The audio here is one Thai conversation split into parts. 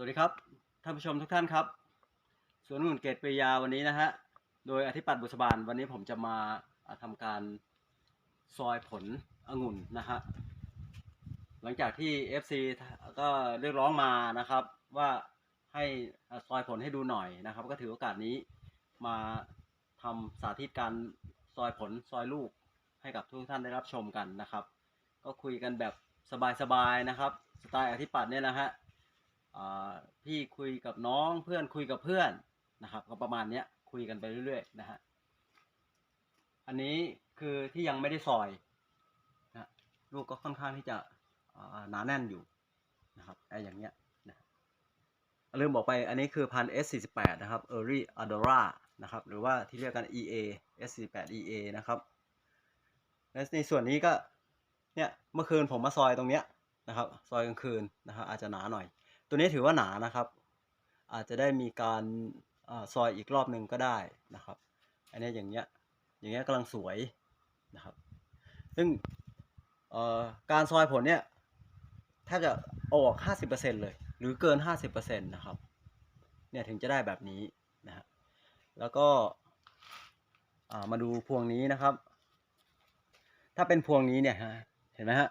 สวัสดีครับท่านผู้ชมทุกท่านครับ สวนองุ่นเกตปริยาวันนี้นะฮะโดยอธิปัตย์บุษบาลวันนี้ผมจะมาอ่าทำการซอยผลองุ่นนะฮะหลังจากที่ FC ก็เรียกร้องมานะครับ ว่าให้ซอยผลให้ดูหน่อยนะครับ ก็ถือโอกาสนี้มาทำสาธิตการซอยผลซอยลูกให้กับทุกท่านได้รับชมกันนะครับ ก็คุยกันแบบสบายๆนะครับ สไตล์อธิปัตย์เนี่ยนะฮะ พี่คุยกับน้องเพื่อนคุยกับเพื่อนนะครับ ก็ประมาณเนี้ยคุยกันไปเรื่อยๆนะฮะอันนี้คือที่ยังไม่ได้ซอยนะลูกก็ค่อนข้างที่จะหนาแน่นอยู่นะครับไอ้อย่างเงี้ยนะลืมบอกไปอันนี้คือพัน S48 นะครับ Early Adora นะครับ หรือว่าที่เรียกกัน EA S48 EA นะครับและในส่วนนี้ก็เนี่ยเมื่อคืนผมมาซอยตรงเนี้ยนะครับ ซอยกลางคืนนะครับอาจจะหนาหน่อย ตัวนี้ถือว่าหนานะครับ อาจจะได้มีการอซอยอีกรอบหนึ่งก็ได้นะครับ อันนี้อย่างเงี้ยอย่างเงี้ยกำลังสวยนะครับ ซึ่งการซอยผลเนี่ยแทบจะอาอก 50%เลย หรือเกิน 50%นะครับเนี่ยถึงจะได้แบบนี้นะฮะแล้วก็มาดูพวงนี้นะครับ ถ้าเป็นพวงนี้เนี่ยฮะเห็นไหมฮะ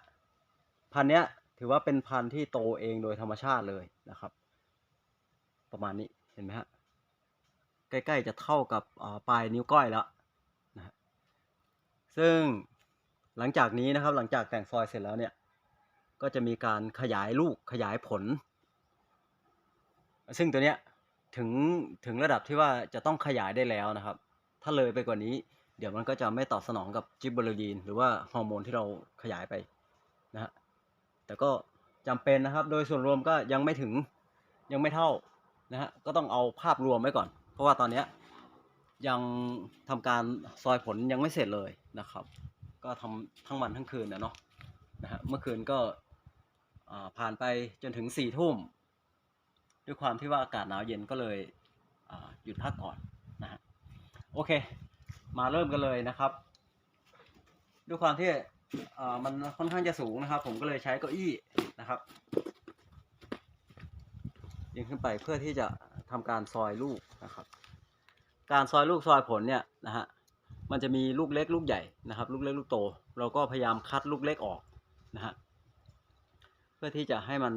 พันเนี้ย ถือว่าเป็นพันธุ์ที่โตเองโดยธรรมชาติเลยนะครับ ประมาณนี้เห็นไหมฮะใกล้ๆจะเท่ากับปลายนิ้วก้อยแล้วนะฮะซึ่งหลังจากนี้นะครับหลังจากแต่งซอยเสร็จแล้วเนี่ยก็จะมีการขยายลูกขยายผล ซึ่งตัวเนี้ยถึงถึงระดับที่ว่าจะต้องขยายได้แล้วนะครับ ถ้าเลยไปกว่านี้ เดี๋ยวมันก็จะไม่ตอบสนองกับจิบเบอร์ดีนหรือว่าฮอร์โมนที่เราขยายไปนะฮะ แต่ก็จำเป็นนะครับ โดยส่วนรวมก็ยังไม่ถึงยังไม่เท่านะฮะก็ต้องเอาภาพรวมไว้ก่อน เพราะว่าตอนเนี้ยยังทำการซอยผลยังไม่เสร็จเลยนะครับ ก็ทำทั้งวันทั้งคืนนะเนาะนะฮะเมื่อคืนก็ผ่านไปจนถึงสี่ทุ่ม ด้วยความที่ว่าอากาศหนาวเย็นก็เลยหยุดพักก่อนนะฮะโอเค มาเริ่มกันเลยนะครับ ด้วยความที่ มันค่อนข้างจะสูงนะครับ ผมก็เลยใช้เก้าอี้นะครับยิงขึ้นไปเพื่อที่จะทำการซอยลูกนะครับ การซอยลูกซอยผลเนี่ยนะฮะมันจะมีลูกเล็กลูกใหญ่นะครับ ลูกเล็กลูกโต เราก็พยายามคัดลูกเล็กออกนะฮะเพื่อที่จะให้มัน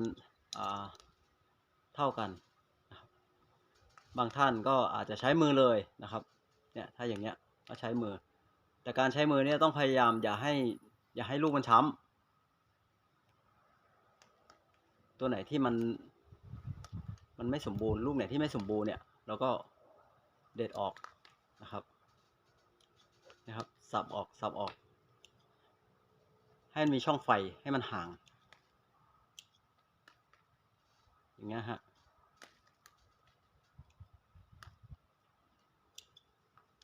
เท่ากัน บางท่านก็อาจจะใช้มือเลยนะครับเนี่ยถ้าอย่างเงี้ยก็ใช้มือ แต่การใช้มือเนี่ยต้องพยายามอย่าให้ อย่าให้ลูกมันช้ำตัวไหนที่มัน มันไม่สมบูรณ์ลูกไหนที่ไม่สมบูรณ์เนี่ยเราก็เด็ดออกนะครับนะครับ สับออกสับออก ให้มันมีช่องไฟให้มันห่าง อย่างเงี้ยฮะ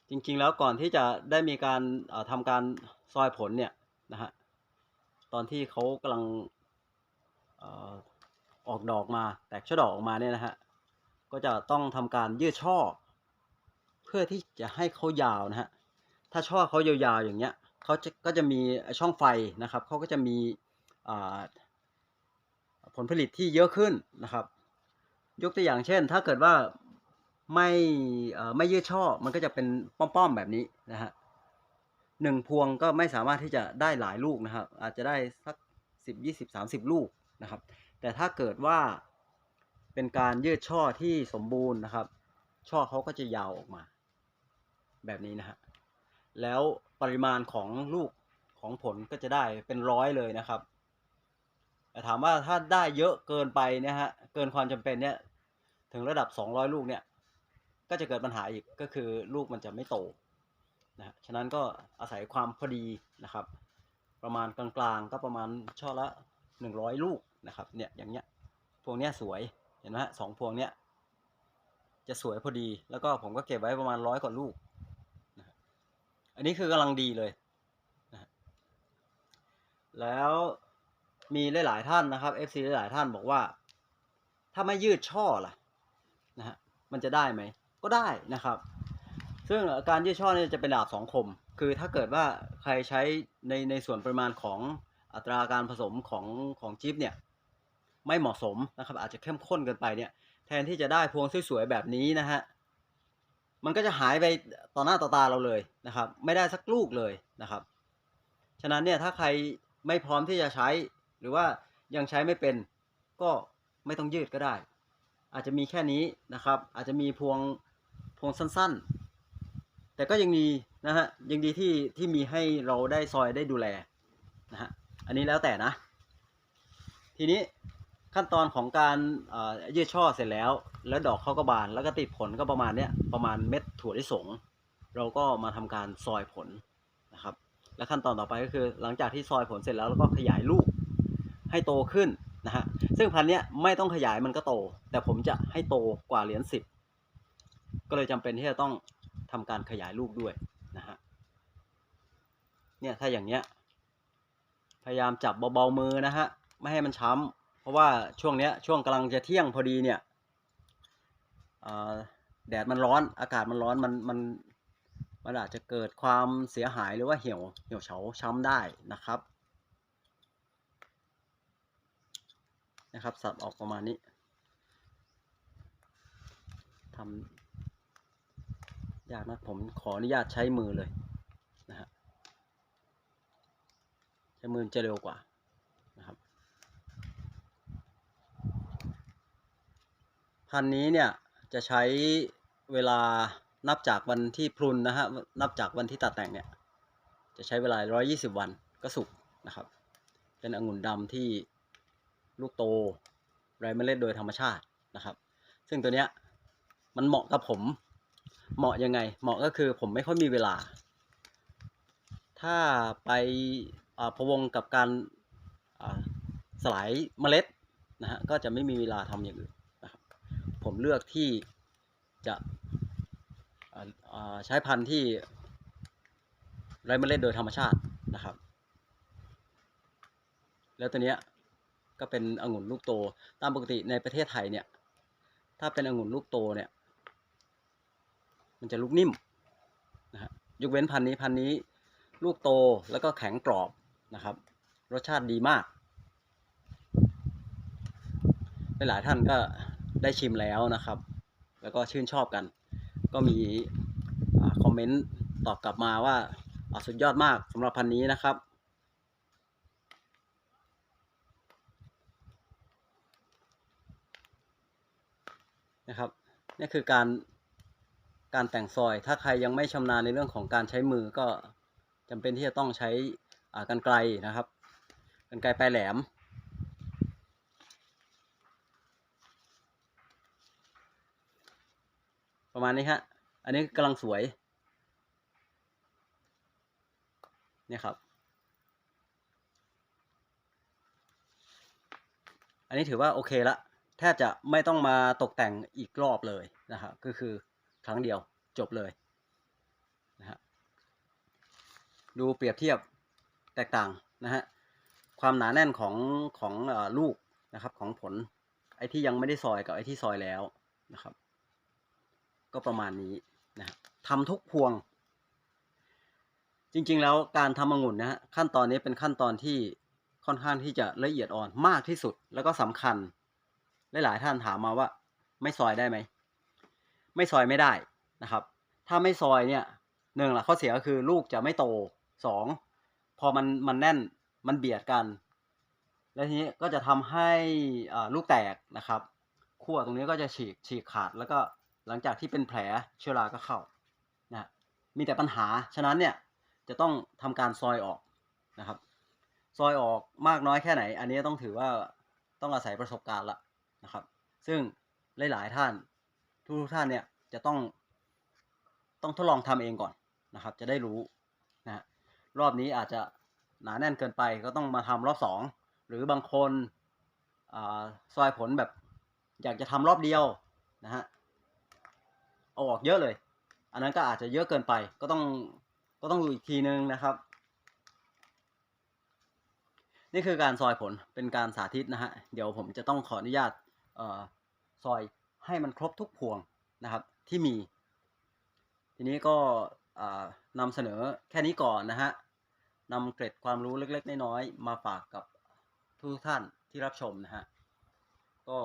จริงๆ แล้วก่อนที่จะได้มีการเอ่อทำการซอยผลเนี่ย นะฮะตอนที่เขากำลังออกดอกมาแตกช่อดอกออกมาเนี่ยนะฮะก็จะต้องทำการยืดช่อ เพื่อที่จะให้เขายาวนะฮะถ้าช่อเขายาวๆอย่างเงี้ยเขาจะก็จะมีช่องไฟนะครับเขาก็จะมีผลผลิตที่เยอะขึ้นนะครับ ยกตัวอย่างเช่น ถ้าเกิดว่าไม่ไม่ยืดช่อมันก็จะเป็นป้อมๆแบบนี้นะฮะ หนึ่งพวงก็ไม่สามารถที่จะได้หลายลูกนะครับ อาจจะได้สักสิบยี่สิบสามสิบลูกนะครับ แต่ถ้าเกิดว่าเป็นการยืดช่อที่สมบูรณ์นะครับ ช่อเขาก็จะยาวออกมา แบบนี้นะฮะแล้วปริมาณของลูกของผลก็จะได้เป็นร้อยเลยนะครับแต่ถามว่าถ้าได้เยอะเกินไปเนี่ยฮะเกินความจำเป็นเนี่ยถึงระดับ 200 ลูกเนี่ยก็จะเกิดปัญหาอีกก็คือลูกมันจะไม่โต นะฉะนั้นก็อาศัยความพอดีนะครับ ประมาณกลางๆ ก็ประมาณช่อละ 100 ลูกนะครับเนี่ยอย่างเงี้ยพวงเนี้ยสวยเห็นไหมฮะสองพวงเนี้ยจะสวยพอดีแล้วก็ผมก็เก็บไว้ประมาณร้อยกว่าลูกนะอันนี้คือกำลังดีเลยนะแล้วมีหลาย ๆ ท่านนะครับ FC หลายๆท่านบอกว่า ถ้าไม่ยืดช่อล่ะนะฮะมันจะได้ไหมก็ได้นะครับ ซึ่งการยืดช่อเนี่ยจะเป็นดาบสองคม คือถ้าเกิดว่าใครใช้ในในส่วนปริมาณของอัตราการผสมของของจิ๊บเนี่ยไม่เหมาะสมนะครับอาจจะเข้มข้นเกินไปเนี่ยแทนที่จะได้พวงสวยๆแบบนี้นะฮะมันก็จะหายไปต่อหน้าต่อตาเราเลยนะครับ ไม่ได้สักลูกเลยนะครับ ฉะนั้นเนี่ยถ้าใครไม่พร้อมที่จะใช้ หรือว่ายังใช้ไม่เป็นก็ไม่ต้องยืดก็ได้ อาจจะมีแค่นี้นะครับ อาจจะมีพวงพวงสั้น ๆ แต่ก็ยังมีนะฮะยังดีที่ที่มีให้เราได้ซอยได้ดูแลนะฮะอันนี้แล้วแต่นะ ทีนี้ขั้นตอนของการเอ่อยืดช่อเสร็จแล้ว แล้วดอกเขาก็บานแล้วก็ติดผลก็ประมาณเนี้ยประมาณเม็ดถั่วลิสงเราก็มาทำการซอยผลนะครับ และขั้นตอนต่อไปก็คือ หลังจากที่ซอยผลเสร็จแล้วเราก็ขยายลูกให้โตขึ้นนะฮะซึ่งพันธุ์เนี้ยไม่ต้องขยายมันก็โต แต่ผมจะให้โตกว่าเหรียญสิบก็เลยจำเป็นที่จะต้อง ทำการขยายลูกด้วยนะฮะเนี่ยถ้าอย่างเนี้ยพยายามจับเบาๆมือนะฮะไม่ให้มันช้ำเพราะว่าช่วงเนี้ยช่วงกำลังจะเที่ยงพอดีเนี่ยแดดมันร้อนอากาศมันร้อนมันมันมันอาจจะเกิดความเสียหายหรือว่าเหี่ยวเหี่ยวเฉาช้ำได้นะครับนะครับสับออกประมาณนี้ทำ ยากนะผมขออนุญาตใช้มือเลยนะฮะใช้มือจะเร็วกว่านะครับพันนี้เนี่ยจะใช้เวลานับจากวันที่พรุนนะฮะนับจากวันที่ตัดแต่งเนี่ยจะใช้เวลา 120 วันก็สุกนะครับ เป็นองุ่นดำที่ลูกโตไร้เมล็ดโดยธรรมชาตินะครับ ซึ่งตัวเนี้ยมันเหมาะกับผม เหมาะยังไง เหมาะก็คือผมไม่ค่อยมีเวลา ถ้าไปาพวงกับการาสลายเมล็ดนะฮะก็จะไม่มีเวลาทำอย่างอื่นนะครับผมเลือกที่จะใช้พันธุ์ที่ไร้เมล็ดโดยธรรมชาตินะครับ แล้วตัวเนี้ยก็เป็นองุ่นลูกโตตามปกติในประเทศไทยเนี่ยถ้าเป็นองุ่นลูกโตเนี่ย มันจะลูกนิ่มนะฮะยกเว้นพันนี้พันนี้ลูกโตแล้วก็แข็งกรอบนะครับ รสชาติดีมาก หลายท่านก็ได้ชิมแล้วนะครับ แล้วก็ชื่นชอบกัน ก็มีอคอมเมนต์ตอบกลับมาว่าสุดยอดมากสำหรับพันนี้นะครับนะครับนี่คือการ การแต่งซอย ถ้าใครยังไม่ชำนาญในเรื่องของการใช้มือก็จำเป็นที่จะต้องใช้กันไกลนะครับกันไกลปลายแหลม ประมาณนี้ฮะอันนี้กำลังสวยเนี่ยครับ อันนี้ถือว่าโอเคละ แทบจะไม่ต้องมาตกแต่งอีกรอบเลยนะครับ ก็คือ ครั้งเดียวจบเลยนะฮะดูเปรียบเทียบแตกต่างนะฮะความหนาแน่นของของอลูกนะครับของผลไอ้ที่ยังไม่ได้ซอยกับไอ้ที่ซอยแล้วนะครับ ก็ประมาณนี้นะฮะทำทุกพวง จริงๆแล้วการทำองุ่นนะฮะขั้นตอนนี้เป็นขั้นตอนที่ค่อนข้างที่จะละเอียดอ่อนมากที่สุดแล้วก็สำคัญ หลายๆท่านถามมาว่าไม่ซอยได้ไหม ไม่ซอยไม่ได้นะครับ ถ้าไม่ซอยเนี่ยหนึ่งละข้อเสียก็คือลูกจะไม่โตสองพอมันมันแน่นมันเบียดกัน แล้วทีนี้ก็จะทำให้ลูกแตกนะครับขั้วตรงนี้ก็จะฉีกฉีกขาดแล้วก็หลังจากที่เป็นแผลเชื้อราก็เข้านะมีแต่ปัญหาฉะนั้นเนี่ยจะต้องทำการซอยออกนะครับ ซอยออกมากน้อยแค่ไหน อันนี้ต้องถือว่าต้องอาศัยประสบการณ์ละนะครับ ซึ่งหลาย ๆ ท่าน ทุกท่านเนี่ยจะต้องต้องทดลองทำเองก่อนนะครับ จะได้รู้นะฮะรอบนี้อาจจะหนาแน่นเกินไปก็ต้องมาทำรอบสองหรือบางคนอาซอยผลแบบอยากจะทำรอบเดียวนะฮะเอาออกเยอะเลย อันนั้นก็อาจจะเยอะเกินไปก็ต้องก็ต้องดูอีกทีนึงนะครับ นี่คือการซอยผลเป็นการสาธิตนะฮะเดี๋ยวผมจะต้องขออนุญาตอ่อซอย ให้มันครบทุกพวงนะครับที่มี ทีนี้ก็นำเสนอแค่นี้ก่อนนะฮะนำเกร็ดความรู้เล็กๆ น้อยๆมาฝากกับทุกท่านที่รับชมนะฮะก็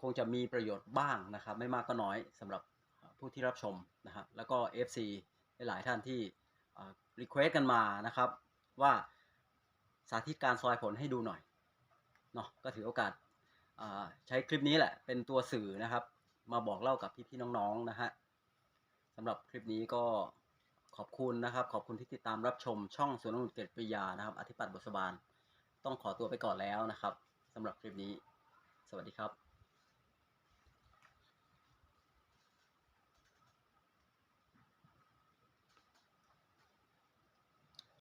คงจะมีประโยชน์บ้างนะครับ ไม่มากก็น้อยสำหรับผู้ที่รับชมนะฮะแล้วก็ FC หลายท่านที่รีเควสกันมานะครับ ว่าสาธิตการซอยผลให้ดูหน่อยเนาะก็ถือโอกาส ใช้คลิปนี้แหละเป็นตัวสื่อนะครับ มาบอกเล่ากับพี่ๆน้องๆนะฮะสำหรับคลิปนี้ก็ขอบคุณนะครับ ขอบคุณที่ติดตามรับชมช่องสวนองุ่นเกตปริยานะครับ อธิปัตย์บุษบาลต้องขอตัวไปก่อนแล้วนะครับสำหรับคลิปนี้ สวัสดีครับ